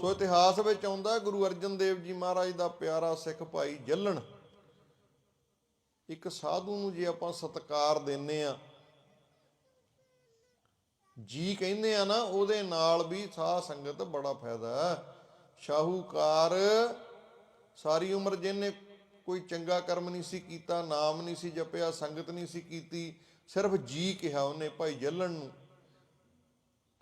ਸੋ ਇਤਿਹਾਸ ਵਿੱਚ ਆਉਂਦਾ ਗੁਰੂ ਅਰਜਨ ਦੇਵ ਜੀ ਮਹਾਰਾਜ ਦਾ ਪਿਆਰਾ ਸਿੱਖ ਭਾਈ ਜੱਲਣ। ਇੱਕ ਸਾਧੂ ਨੂੰ ਜੇ ਆਪਾਂ ਸਤਕਾਰ ਦਿੰਨੇ ਆ ਜੀ ਕਹਿੰਦੇ ਆ ਨਾ, ਉਹਦੇ ਨਾਲ ਵੀ ਸਾਧ ਸੰਗਤ ਬੜਾ ਫਾਇਦਾ ਸ਼ਾਹੂਕਾਰ ਸਾਰੀ ਉਮਰ ਜਿਹਨੇ ਕੋਈ ਚੰਗਾ ਕਰਮ ਨਹੀਂ ਸੀ ਕੀਤਾ, ਨਾਮ ਨਹੀਂ ਸੀ ਜਪਿਆ, ਸੰਗਤ ਨਹੀਂ ਸੀ ਕੀਤੀ, ਸਿਰਫ ਜੀ ਕਿਹਾ ਉਹਨੇ ਭਾਈ ਜੱਲਣ ਨੂੰ।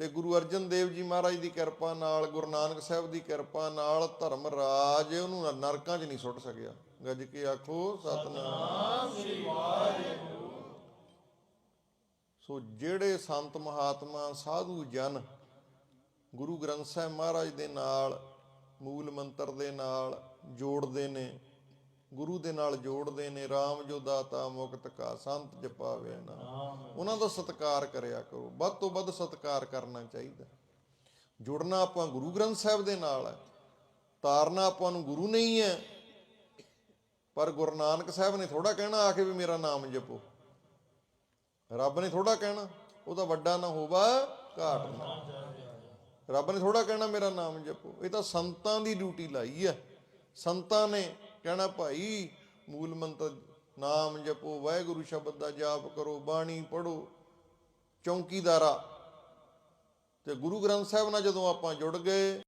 ਤੇ ਗੁਰੂ ਅਰਜਨ ਦੇਵ ਜੀ ਮਹਾਰਾਜ ਦੀ ਕਿਰਪਾ ਨਾਲ, ਗੁਰੂ ਨਾਨਕ ਸਾਹਿਬ ਦੀ ਕਿਰਪਾ ਨਾਲ ਧਰਮ ਰਾਜ ਉਹਨੂੰ ਨਰਕਾਂ 'ਚ ਨਹੀਂ ਸੁੱਟ ਸਕਿਆ। ਗੱਜ ਕੇ ਆਖੋ, ਸਤਨਾਮ ਸੋ ਜਿਹੜੇ ਸੰਤ ਮਹਾਤਮਾ, ਸਾਧੂ ਜਨ ਗੁਰੂ ਗ੍ਰੰਥ ਸਾਹਿਬ ਮਹਾਰਾਜ ਦੇ ਨਾਲ, ਮੂਲ ਮੰਤਰ ਦੇ ਨਾਲ ਜੋੜਦੇ ਨੇ ਗੁਰੂ ਦੇ ਨਾਲ ਜੋੜਦੇ ਨੇ RAM ਜੋ ਦਾਤਾ ਮੁਕਤ ਕਾ ਸੰਤ ਜਪਾਵੇ ਨਾ। ਉਹਨਾਂ ਦਾ ਸਤਿਕਾਰ ਕਰਿਆ ਕਰੋ। ਵੱਧ ਤੋਂ ਵੱਧ ਸਤਿਕਾਰ ਕਰਨਾ ਚਾਹੀਦਾ। ਜੁੜਨਾ ਆਪਾਂ ਗੁਰੂ ਗ੍ਰੰਥ ਸਾਹਿਬ ਦੇ ਨਾਲ ਹੈ। ਤਾਰਨਾ ਆਪਾਂ ਨੂੰ ਗੁਰੂ ਨਹੀਂ ਹੈ। ਪਰ ਗੁਰੂ ਨਾਨਕ ਸਾਹਿਬ ਨੇ ਥੋੜਾ ਕਹਿਣਾ ਆ ਕੇ ਵੀ ਮੇਰਾ ਨਾਮ ਜਪੋ। ਰੱਬ ਨੇ ਥੋੜਾ ਕਹਿਣਾ ਉਹਦਾ ਵੱਡਾ ਨਾ ਹੋਵਾ ਘਾਟ ਨਾ। ਰੱਬ ਨੇ ਥੋੜਾ ਕਹਿਣਾ ਮੇਰਾ ਨਾਮ ਜਪੋ। ਇਹ ਤਾਂ ਸੰਤਾਂ ਦੀ ਡਿਊਟੀ ਲਾਈ ਹੈ। ਸੰਤਾਂ ਨੇ ਕਹਿਣਾ ਭਾਈ, ਮੂਲ ਮੰਤਰ ਨਾਮ ਜਪੋ, ਵਾਹਿਗੁਰੂ ਸ਼ਬਦ ਦਾ ਜਾਪ ਕਰੋ, ਬਾਣੀ ਪੜੋ ਚੌਂਕੀਦਾਰਾ। ਤੇ ਗੁਰੂ ਗ੍ਰੰਥ ਸਾਹਿਬ ਨਾਲ ਜਦੋਂ ਆਪਾਂ ਜੁੜ ਗਏ